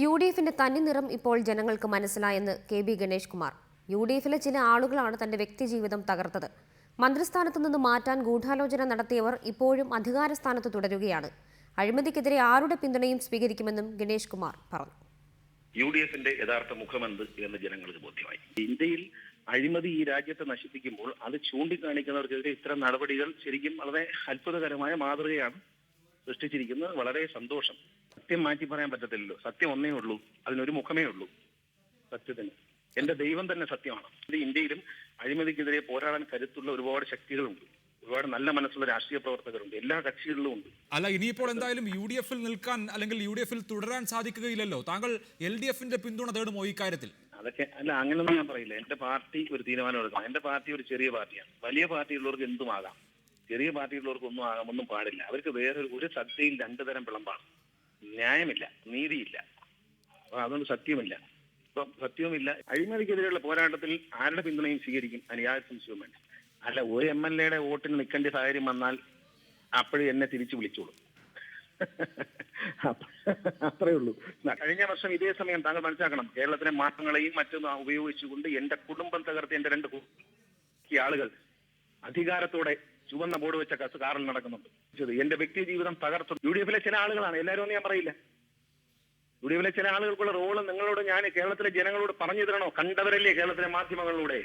U D എഫിന്റെ തനിനിറം ഇപ്പോൾ ജനങ്ങൾക്ക് മനസ്സിലായെന്ന് K B Ganesh Kumar. U D എഫിലെ ചില ആളുകളാണ് തന്റെ വ്യക്തിജീവിതം തകർത്തത്. മന്ത്രിസ്ഥാനത്തു നിന്ന് മാറ്റാൻ ഗൂഢാലോചന നടത്തിയവർ ഇപ്പോഴും അധികാരസ്ഥാനത്ത് തുടരുകയാണ്. അഴിമതിക്കെതിരെ ആരുടെ പിന്തുണയും സ്വീകരിക്കുമെന്നും ഗണേഷ് കുമാർ പറഞ്ഞു. യു ഡി എഫിന്റെ യഥാർത്ഥ മുഖമെന്ത് എന്ന് ജനങ്ങൾക്ക് ബോധ്യമായി. ഇന്ത്യയിൽ അഴിമതി ഈ രാജ്യത്തെ നശിപ്പിക്കുമ്പോൾ അത് ചൂണ്ടിക്കാണിക്കുന്നവർക്കെതിരെ ഇത്തരം നടപടികൾ ശരിക്കും വളരെ അത്ഭുതകരമായ മാതൃകയാണ്. സൃഷ്ടിച്ചിരിക്കുന്നത് വളരെ സന്തോഷം. സത്യം മാറ്റി പറയാൻ പറ്റത്തില്ലല്ലോ. സത്യം ഒന്നേ ഉള്ളൂ. അതിനൊരു മുഖമേ ഉള്ളൂ. സത്യത്തിന്. എന്റെ ദൈവം തന്നെ സത്യമാണ്. ഇന്ത്യയിലും അഴിമതിക്കെതിരെ പോരാടാൻ കരുത്തുള്ള ഒരുപാട് ശക്തികളുണ്ട്. ഒരുപാട് നല്ല മനസ്സുള്ള രാഷ്ട്രീയ പ്രവർത്തകരുണ്ട്. എല്ലാ കക്ഷികളിലും ഉണ്ട്. അല്ല ഇനിയിപ്പോൾ എന്തായാലും യു ഡി എഫിൽ നിൽക്കാൻ അല്ലെങ്കിൽ യു ഡി എഫിൽ തുടരാൻ സാധിക്കുകയില്ലല്ലോ. താങ്കൾ എൽ ഡി എഫിന്റെ പിന്തുണ തേടുമോ ഈ കാര്യത്തിൽ? അതൊക്കെ അല്ല അങ്ങനെയൊന്നും ഞാൻ പറയില്ല. എന്റെ പാർട്ടി ഒരു തീരുമാനം എടുക്കണം. എന്റെ പാർട്ടി ഒരു ചെറിയ പാർട്ടിയാണ്. വലിയ പാർട്ടിയുള്ളവർക്ക് എന്തും ആകാം ചെറിയ പാർട്ടിയിലുള്ളവർക്കൊന്നും ആകാമൊന്നും പാടില്ല. അവർക്ക് വേറെ ഒരു സദ്യയിൽ രണ്ടു തരം വിളമ്പാണ്. ന്യായമില്ല. നീതിയില്ല. അതുകൊണ്ട് സത്യമില്ല ഇപ്പൊ സത്യവുമില്ല. അഴിമതിക്കെതിരെയുള്ള പോരാട്ടത്തിൽ ആരുടെ പിന്തുണയും സ്വീകരിക്കും? അതിന് യാതൊരു സംശയവും വേണ്ട. അല്ല ഒരു എം എൽ എയുടെ വോട്ടിന് നിൽക്കേണ്ട സാഹചര്യം വന്നാൽ അപ്പോഴും എന്നെ തിരിച്ചു വിളിച്ചോളും. അത്രേ ഉള്ളൂ. കഴിഞ്ഞ വർഷം ഇതേ സമയം താങ്കൾ മനസ്സിലാക്കണം. കേരളത്തിലെ മാറ്റങ്ങളെയും മറ്റും ഉപയോഗിച്ചുകൊണ്ട് എന്റെ കുടുംബം തകർത്ത് എന്റെ രണ്ട് ആളുകൾ അധികാരത്തോടെ ചുവന്ന ബോർഡ് വെച്ച കസ് കാറിൽ നടക്കുന്നുണ്ട്. എന്റെ വ്യക്തി ജീവിതം തകർത്തു യു ഡി എഫിലെ ചില ആളുകളാണ്. എല്ലാവരും ഒന്നും ഞാൻ പറയില്ല. യു ഡി എഫിലെ ചില ആളുകൾക്കുള്ള റോൾ നിങ്ങളോട് ഞാൻ കേരളത്തിലെ ജനങ്ങളോട് പറഞ്ഞു തരണോ? കണ്ടവരല്ലേ കേരളത്തിലെ മാധ്യമങ്ങളിലൂടെ?